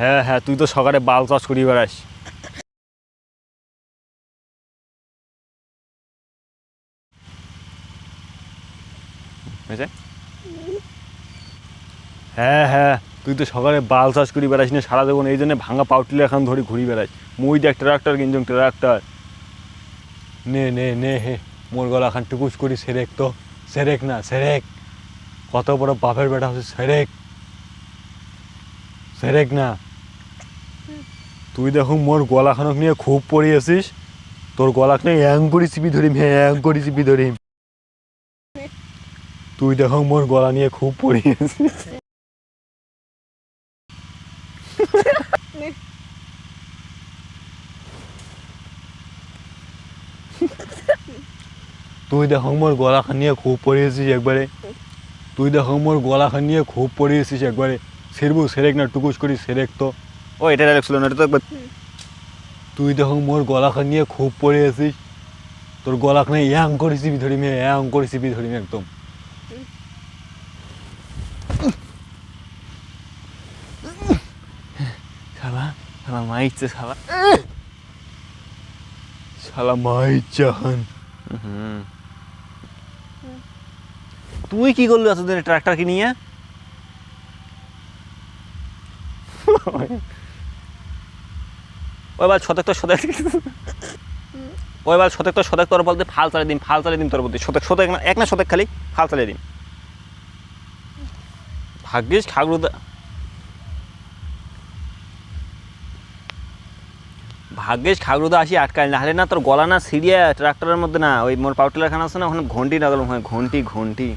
হ্যাঁ হ্যাঁ তুই তো সকালে বাল চাষ করি বেড়াস? হ্যাঁ হ্যাঁ তুই তো সকালে বাল চাষ করি বেড়াস না সারা জীবন এই জন্য ভাঙা পাউটিলে এখন ধরে ঘুরি বেড়াস। মুই দেখ ট্রাক্টর কিনছং ট্রাক্টর নে নে নে, হে, মোর গলা এখন টুকুস করি, সেরেক তো। সেরেক না, সেরেক। কত বড় বাপের বেটা হচ্ছে সেরেক। সেরেক না। তুই দেখো মোর গলাখানক নিয়ে খুব পড়িয়েছিস তোর গলাখ নিয়ে অ্যাং করে চিপি ধরিম হ্যাঁ অ্যাং করে চিপি ধরিম। তুই দেখো মোর গলা নিয়ে খুব পড়িয়েছিস তুই দেখো মোর গলাখান নিয়ে খুব পড়িয়েছিস একবারে। তুই দেখো মোর গলাখান নিয়ে খুব পড়িয়েছিস একবারে। সেরবু সেরেক না, টুকুস করি সেরেক তো। ও এটা ডাইরেক্ট ছিল না এটা তো একবার তুই দেখো মোর গলাখান নিয়ে খুব পড়িয়েছিস তোর গলাখানে ইয়াং করে চিপি ধরিমি ইয়াং করে চিপি ধরিমি একদম। শালা শালা মা ইচ্ছে শালা। শালা মা তুই কি করলি এতদিন ট্রাক্টর কি নিয়ে ওই বার শতক তো শতক ওই বার শতক তো শতক তোর বলতে ফাল চালিয়ে দিন, ফাল চালিয়ে দিন তোর বলতে। শতক শতক না, এক না শতক খালি, ফাল চালিয়ে দিন। ভাগ্যিস খাগরুদা ভাগ্যিস খাগরুদা আসি আটকাল না হলে না তোর গলা না সিরিয়া ট্রাক্টরের মধ্যে না, ওই মোর পাউটিলার খানা আছে না, ওখানে ঘন্টি লাগালাম হয় ঘন্টি ঘন্টি।